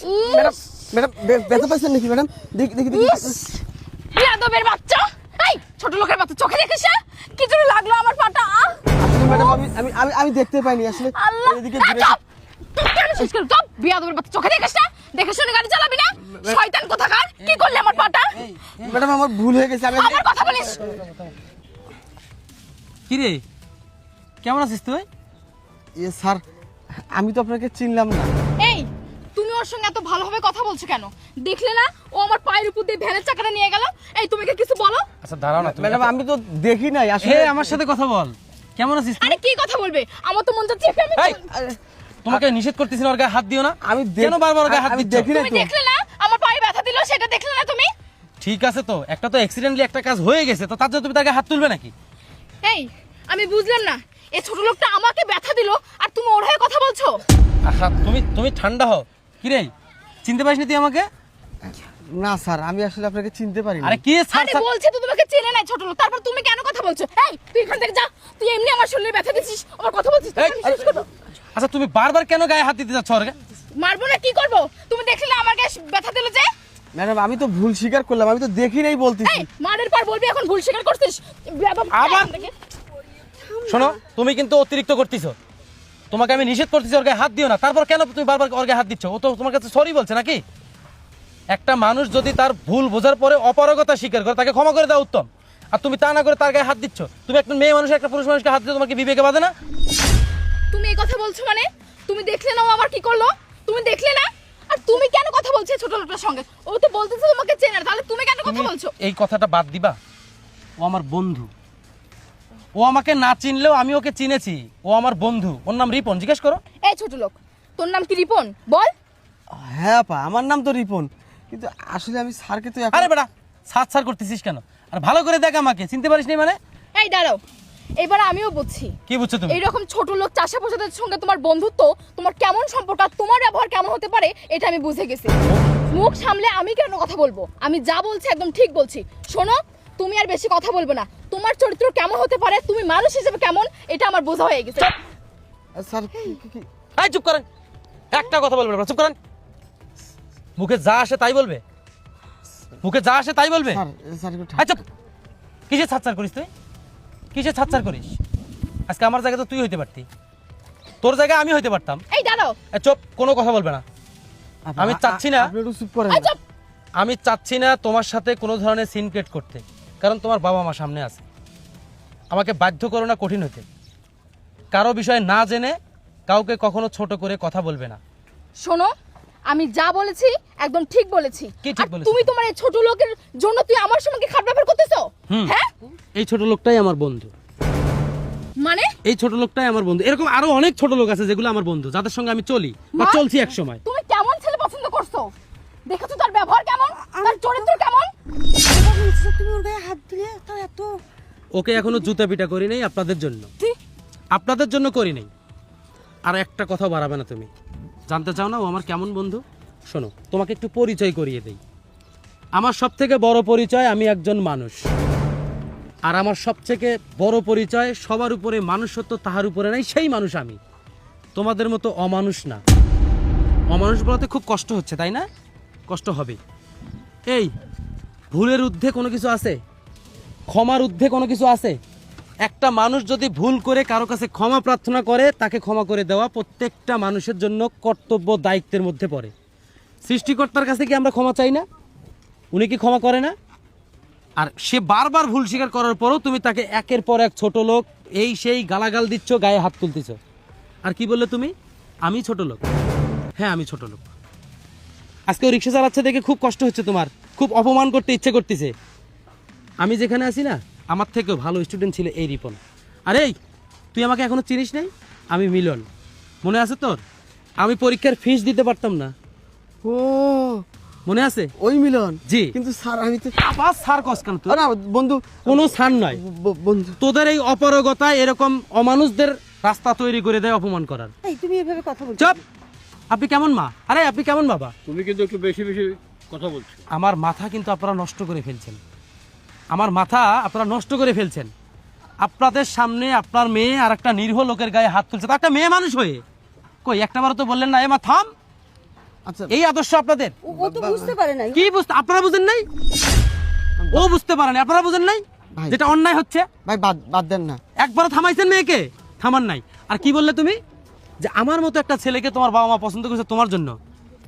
Madam madam বে- ব্যথা পাইছেন নাকি ম্যাডাম? দেখি দেখি দেখি। বাচ্চা? এই ছোট লোকের বাচ্চা চোখে দেখিস না? কি জন্য লাগল আমার পাটা? ম্যাডাম আমি আমি আমি আমি দেখতে পাইনি আসলে আল্লাহ! এদিকে ঘুরে কেন শেষ করলি? চুপ! বিয়াদবের বাচ্চা চোখে দেখিস না? দেখে শুনে গাড়ি চালাবি না শয়তান কোথাকার? কি করলি আমার পাটা? ম্যাডাম আমার ভুল হয়ে গেছে আমি আমার কথা বলিস? কিরে কেমন আছিস তুই? স্যার আমি তো আপনাকে চিনলাম না। ওর সঙ্গে এত ভালোভাবে কথা বলছো কেন? দেখলে না ও আমার পায়ের উপর দিয়ে ভ্যানের চাকাটা নিয়ে গেল। এই তুমি কি কিছু বলো? আচ্ছা দাঁড়াও না তুমি ম্যাডাম আমি তো দেখি নাই হে আসলে আমার সাথে কথা বল। কেমন আছিস আরে কি কথা বলবে? আমার তো মন যাচ্ছে আমি তোমাকে নিষেধ করতেছি না ওর গায়ে হাত দিও না। আমি কেন বারবার ওর গায়ে হাত দিচ্ছ? দেখি নাই তুমি দেখলে না আমার পায়ে ব্যথা দিল সেটা দেখলে না তুমি? ঠিক আছে তো একটা তো অ্যাক্সিডেন্টলি একটা কাজ হয়ে গেছে তো তার জন্য তুমি তার গায়ে হাত তুলবে নাকি? এই আমি বুঝলাম না। এই ছোট লোকটা আমাকে ব্যথা দিল আর তুমি ওর হয়ে কথা বলছো? আহা তুমি তুমি ঠান্ডা হও। কিরে চিনতে পারিস না তুই আমাকে? না স্যার আমি আসলে আপনাকে চিনতে পারি আরে কি ছাড় আরে বলছে তো তোমাকে চেনে নাই ছোট লোক। তারপর তুমি কেন কথা বলছো? এই তুই এখান থেকে যা। তুই এমনি আমার শরীরে ব্যথা দিচ্ছিস আমার কথা বলছিস। আচ্ছা তুমি বারবার কেন গায়ে হাত দিতে যাচ্ছ ওর মারবো না কি করব? তুমি দেখলে আমার গায়ে ব্যথা দিল যে? ম্যাডাম আমি তো ভুল স্বীকার করলাম আমি তো দেখি নাই বলতেছি। মারের পর বলবি এখন ভুল স্বীকার করছিস? আবার? শোনো তুমি কিন্তু অতিরিক্ত করতেছো। তোমাকে আমি নিষেধ করতেছি ওর গায়ে হাত দিও না। তারপর কেন তুমি বারবার ওর গায়ে হাত দিচ্ছ? ও তো তোমার কাছে সরি বলছে নাকি? একটা মানুষ যদি তার ভুল বোঝার পরে অপারগতা স্বীকার করে তাকে ক্ষমা করে দেওয়া উত্তম। আর তুমি তা না করে তার গায়ে হাত দিচ্ছ। তুমি একটা মেয়ে মানুষ একটা পুরুষ মানুষকে হাত দিতে তোমাকে বিবেকে বাঁধে না? তুমি এই কথা বলছো মানে? তুমি দেখলে না ও আমার কি করল? তুমি দেখলে না? আর তুমি কেন কথা বলছো ছোট লোকটার সঙ্গে? ও তো বলতেছে তোমাকে চেনে তাহলে তুমি কেন কথা বলছো? এই কথাটা বাদ দিবা? ও আমার বন্ধু। ও আমাকে না চিনলেও আমি ওকে চিনেছি। ও আমার বন্ধু। ওর নাম রিপন জিজ্ঞেস করো। এই ছোট লোক তোর নাম কি রিপন? বল। হ্যাঁ আপা আমার নাম তো রিপন। কিন্তু আসলে আমি স্যারকে তো এখন আরে বেটা সাত সার করতেছিস কেন? আর ভালো করে দেখ আমাকে চিনতে পারিস নি মানে? এই দাঁড়াও এবার আমিও বুঝছি। কি বুঝছ তুমি? এইরকম ছোট লোক চাষা পোষাদের সঙ্গে তোমার বন্ধুত্ব তোমার কেমন সম্পর্ক আর তোমার ব্যবহার কেমন হতে পারে এটা আমি বুঝে গেছি। মুখ সামলে আমি কেন কথা বলব? আমি যা বলছি একদম ঠিক বলছি। শোনো তুমি আর বেশি কথা বলবে না। তোমার চরিত্র কেমন হতে পারে তুমি মানুষ হিসেবে কেমন এটা আমার বোঝা হয়ে গেছে। স্যার কি- কি- কি- এই চুপ করেন। একটা কথা বলবে না চুপ করেন। মুখে যা আসে তাই বলবে? মুখে যা আসে তাই বলবে? আচ্ছা কিসে ছাড়ছাড় করিস তুই? কিসে ছাড়ছাড় করিস? আজকে আমার জায়গায় তো তুই হইতে পারতি। তোর জায়গায় আমি হইতে পারতাম। এই দাঁড়াও। চুপ! কোনো কথা বলবে না। আমি চাচ্ছি না- আপনি একটু চুপ করেন। এই না। চুপ! আমি চাচ্ছি না তোমার সাথে কোনো ধরনের সিন ক্রিয়েট করতে। কারণ তোমার বাবা মা সামনে আছে। আমাকে বাধ্য করো না কঠিন হতে। কারও বিষয়ে না জেনে কাউকে কখনো ছোট করে কথা বলবে না। শোনো আমি যা বলেছি একদম ঠিক বলেছি। কি ঠিক আর বলেছ? তুমি তোমার এই ছোট লোকের জন্য তুই আমার সঙ্গে খারাপ ব্যবহার করতেছো? হুম। হ্যাঁ? এই ছোট লোকটাই আমার বন্ধু। মানে? এই ছোট লোকটাই আমার বন্ধু। এরকম আরও অনেক ছোট লোক আছে যেগুলো আমার বন্ধু যাদের সঙ্গে আমি চলি বা মা? চলছি এক সময় তুমি কেমন ছেলে পছন্দ করছ? দেখেছ তার ব্যবহার কেমন? তার চরিত্র কেমন? তুমি ওর গায়ে হাত দিলে তার এত ওকে এখনও জুতা পিটা করি নাই আপনাদের জন্য। আপনাদের জন্য করি নাই। আর একটা কথা বাড়াবে না তুমি। জানতে চাও না ও আমার কেমন বন্ধু? শোনো তোমাকে একটু পরিচয় করিয়ে দেই। আমার সব থেকে বড় পরিচয় আমি একজন মানুষ। আর আমার সবথেকে বড় পরিচয় সবার উপরে মানুষত্ব তাহার উপরে নাই সেই মানুষ আমি। তোমাদের মতো অমানুষ না। অমানুষ বলতে খুব কষ্ট হচ্ছে তাই না? কষ্ট হবে। এই ভুলের ঊর্ধ্বে কোনো কিছু আছে? ক্ষমার ঊর্ধ্বে কোনো কিছু আছে? একটা মানুষ যদি ভুল করে কারও কাছে ক্ষমা প্রার্থনা করে, তাকে ক্ষমা করে দেওয়া প্রত্যেকটা মানুষের জন্য কর্তব্য দায়িত্বের মধ্যে পড়ে। সৃষ্টিকর্তার কাছে কি আমরা ক্ষমা চাই না? উনি কি ক্ষমা করে না? আর সে বারবার ভুল স্বীকার করার পরও তুমি তাকে একের পর এক ছোট লোক, এই সেই গালাগাল দিচ্ছ, গায়ে হাত তুলতেছ। আর কি বললে তুমি? আমি ছোট লোক। হ্যাঁ আমি ছোট লোক। আজকে রিক্সা চালাচ্ছে দেখে খুব কষ্ট হচ্ছে তোমার। খুব অপমান করতে ইচ্ছে করতেছে। আমি যেখানে আছি না আমার থেকেও ভালো স্টুডেন্ট ছিল এই রিপন। আরে তুই আমাকে এখনও চিনিস নাই? আমি মিলন। মনে আছে তোর? আমি পরীক্ষার ফিস দিতে পারতাম না। ও মনে আছে? ওই মিলন? জি। কিন্তু স্যার আমি তো আবার সার কস কেন তুই না বন্ধু কোনো সার নয় বন্ধু তোদের এই অপারগতায় এরকম অমানুষদের রাস্তা তৈরি করে দেয় অপমান করার। এই তুমি এভাবে কথা বলছো চপ! আপনি কেমন মা? আরে আপনি কেমন বাবা? তুমি কিন্তু একটু বেশি বেশি কথা বলছো। আমার মাথা কিন্তু আপনারা নষ্ট করে ফেলছেন। আমার মাথা আপনারা নষ্ট করে ফেলছেন। আপনাদের সামনে আপনার মেয়ে আর একটা নিরীহ লোকের গায়ে হাত তুলছে। তা একটা মেয়ে মানুষ হয়ে। কই একটা বার তো বললেন না। এ মা থাম। আচ্ছা। এই আদর্শ আপনাদের। ও- তো বুঝতে পারে নাই। কি বুঝতে আপনারা বুঝেন নাই? ও বুঝতে পারে পারেন আপনারা বুঝেন নাই? ভাই। যেটা অন্যায় হচ্ছে। ভাই বাদ বাদ দেন না। একবার থামাইছেন মেয়েকে? থামান নাই। আর কি বললে তুমি? যে আমার মতো একটা ছেলেকে তোমার বাবা মা পছন্দ করেছে তোমার জন্য।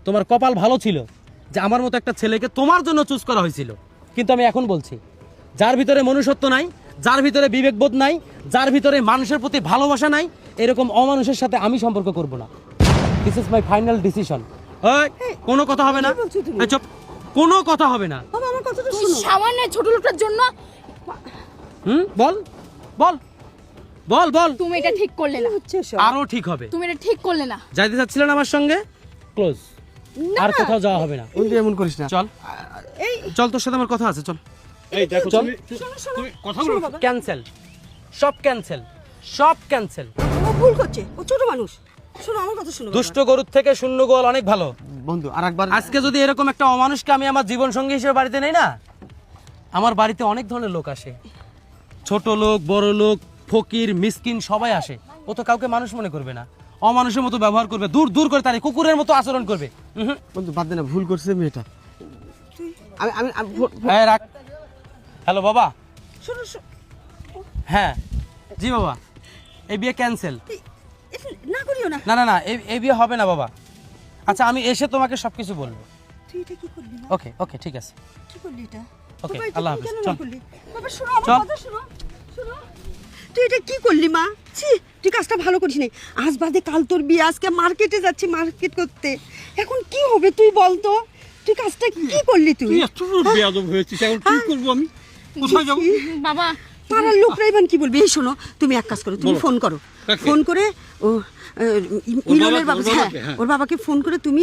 তোমার কপাল ভালো ছিল। যে আমার মতো একটা ছেলেকে তোমার জন্য চুজ করা হয়েছিল। কিন্তু আমি এখন বলছি যার ভিতরে মনুষ্যত্ব নাই যার ভিতরে বিবেকবোধ নাই যার ভিতরে মানুষের প্রতি ভালোবাসা নাই এরকম অমানুষের সাথে আমি সম্পর্ক করব না। This is my final decision কোনো কথা হবে না? চুপ। কোনো কথা হবে না। আমার কথাটা তুই সামান্য ছোট লোকটার জন্য হুম? বল। বল। বল বল। তুমি এটা ঠিক করলে না। আরও ঠিক হবে। তুমি এটা ঠিক করলে না। যাইতে চাচ্ছিলেন আমার সঙ্গে? ক্লোজ আর কোথাও যাওয়া হবে না। বন্ধু এমন করিস না। চল। এই চল তোর সাথে আমার কথা আছে চল। এই দেখো চল। তুমি তুমি কথা বলো। ক্যান্সেল। সব ক্যান্সেল। সব ক্যান্সেল। ও ভুল করছে। ও ছোট মানুষ। শোনো আমার কথা শোনো দুষ্ট গরুর থেকে শূন্য গোয়াল অনেক ভালো। বন্ধু আর একবার আজকে যদি এরকম একটা অমানুষকে আমি আমার জীবন সঙ্গী হিসেবে বাড়িতে নেই না আমার বাড়িতে অনেক ধরনের লোক আসে। ছোট লোক বড় লোক ফকির মিসকিন সবাই আসে। ও তো কাউকে মানুষ মনে করবে না। অমানুষের মতো ব্যবহার করবে। দূর দূর করে তার কুকুরের মতো আচরণ করবে। বন্ধু বাদ দে না ভুল করছে মেয়েটা। আমি আমি হ্যাঁ রাখ। হ্যালো বাবা। শোনো শোনো। হ্যাঁ। জি বাবা। এই বিয়ে ক্যান্সেল না করিও না। না না না এই বিয়ে হবে না বাবা। আচ্ছা আমি এসে তোমাকে সব কিছু বলব। তুই এটা কি করলি ওকে ওকে ঠিক আছে। কি করলি এটা? ওকে, আল্লাহ হাফেজ, চল। বাবা শোনো আমার চল। কথা শোনো। শোনো তুই এটা কি করলি মা? ছি তুই কাজটা ভালো করিস নি। আজ বাদে কাল তোর বিয়ে আজকে মার্কেটে যাচ্ছি মার্কেট করতে। এখন কি হবে তুই বল তো? তুই কাজটা কি করলি তুই? তুই এত বেয়াদব হয়েছিস এখন কি করব আমি? কোথায় যাব? বাবা পাড়ার লোকরা এবার কি বলবে? এই শোনো তুমি এক কাজ করো তুমি ফোন করো। ফোন করে ও আহ, ই- ওর মিলনের বাবাকে, বাবা হ্যাঁ হ্যাঁ। ওর বাবাকে ফোন করে তুমি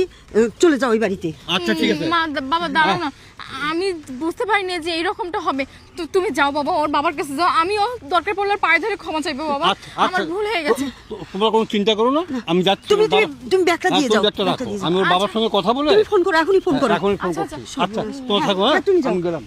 চলে যাও ওই বাড়িতে। আচ্ছা ঠিক আছে। মা বাবা দাঁড়াও না। আমি বুঝতে পারিনি যে এরকমটা হবে। তো তুমি যাও বাবা ওর বাবার কাছে যাও। আমিও দরকার পড়লে পায়ে ধরে ক্ষমা চাইব বাবা। আচ্ছা, আচ্ছা। আমার ভুল হয়ে গেছে। তোমরা কোনো চিন্তা করো না আমি যাচ্ছি তুমি তুমি তুমি ব্যাগটা হ্যাঁ, দিয়ে যাও ব্যাগটা রাখো। আমি ওর বাবার সঙ্গে কথা বলে তুমি ফোন করো এখনই ফোন করো। এখনই ফোন আচ্ছা, করছি। আচ্ছা। আচ্ছা তোমরা থাকো হ্যাঁ, হ্যাঁ তুমি যাও। আমি গেলাম।